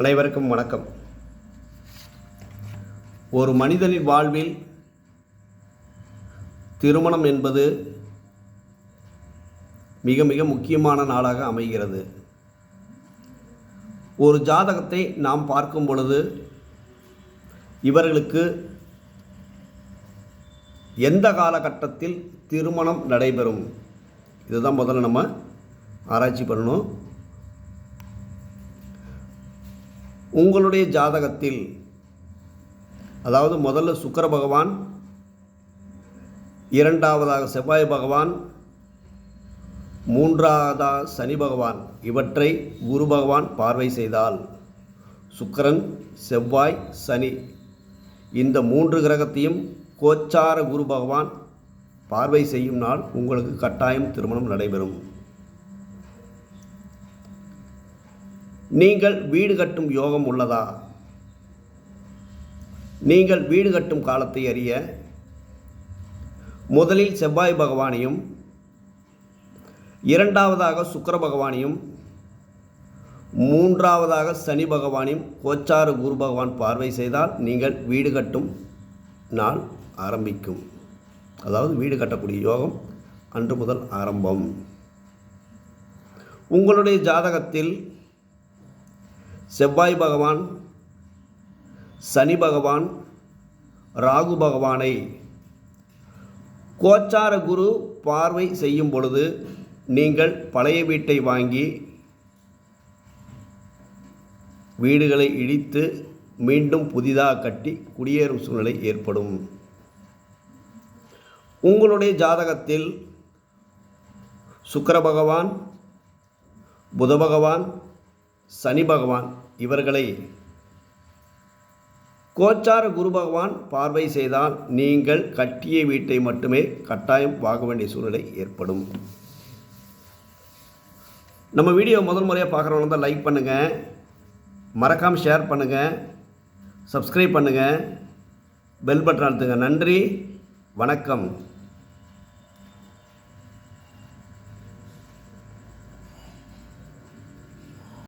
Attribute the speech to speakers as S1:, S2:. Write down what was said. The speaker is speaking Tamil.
S1: அனைவருக்கும் வணக்கம். ஒரு மனிதனின் வாழ்வில் திருமணம் என்பது மிக மிக முக்கியமான நாளாக அமைகிறது. ஒரு ஜாதகத்தை நாம் பார்க்கும் பொழுது இவர்களுக்கு எந்த காலகட்டத்தில் திருமணம் நடைபெறும்? இதுதான் முதல்ல நம்ம ஆராய்ச்சி பண்ணணும். உங்களுடைய ஜாதகத்தில் அதாவது முதல்ல சுக்கர பகவான் இரண்டாவதாக செவ்வாய் பகவான் மூன்றாவதாக சனி பகவான் இவற்றை குரு பகவான் பார்வை செய்தால் சுக்கரன் செவ்வாய் சனி இந்த மூன்று கிரகத்தையும் கோச்சார குரு பகவான் பார்வை செய்யும் நாள் உங்களுக்கு கட்டாயம் திருமணம் நடைபெறும். நீங்கள் வீடு கட்டும் யோகம் உள்ளதா? நீங்கள் வீடு கட்டும் காலத்தை அறிய முதலில் செவ்வாய் பகவானையும் இரண்டாவதாக சுக்கிர பகவானையும் மூன்றாவதாக சனி பகவானையும் கோச்சாறு குரு பகவான் பார்வை செய்தால் நீங்கள் வீடு கட்டும் நாள் ஆரம்பிக்கும். அதாவது வீடு கட்டக்கூடிய யோகம் அன்று முதல் ஆரம்பம். உங்களுடைய ஜாதகத்தில் செவ்வாய் பகவான் சனி பகவான் ராகு பகவானை கோச்சார குரு பார்வை செய்யும் பொழுது நீங்கள் பழைய வீட்டை வாங்கி வீடுகளை இடித்து மீண்டும் புதிதாக கட்டி குடியேறும் சூழ்நிலை ஏற்படும். உங்களுடைய ஜாதகத்தில் சுக்கர பகவான் புத பகவான் சனி பகவான் இவர்களை கோச்சார குரு பகவான் பார்வை செய்தால் நீங்கள் கட்டிய வீட்டை மட்டுமே கட்டாயம் வாங்க வேண்டிய சூழ்நிலை ஏற்படும். நம்ம வீடியோ முதல் முறையாக பார்க்குறவங்க தான் லைக் பண்ணுங்கள் மறக்காமல் ஷேர் பண்ணுங்கள் சப்ஸ்கிரைப் பண்ணுங்கள் பெல் பட்டன் அழுத்துங்க. நன்றி. வணக்கம்.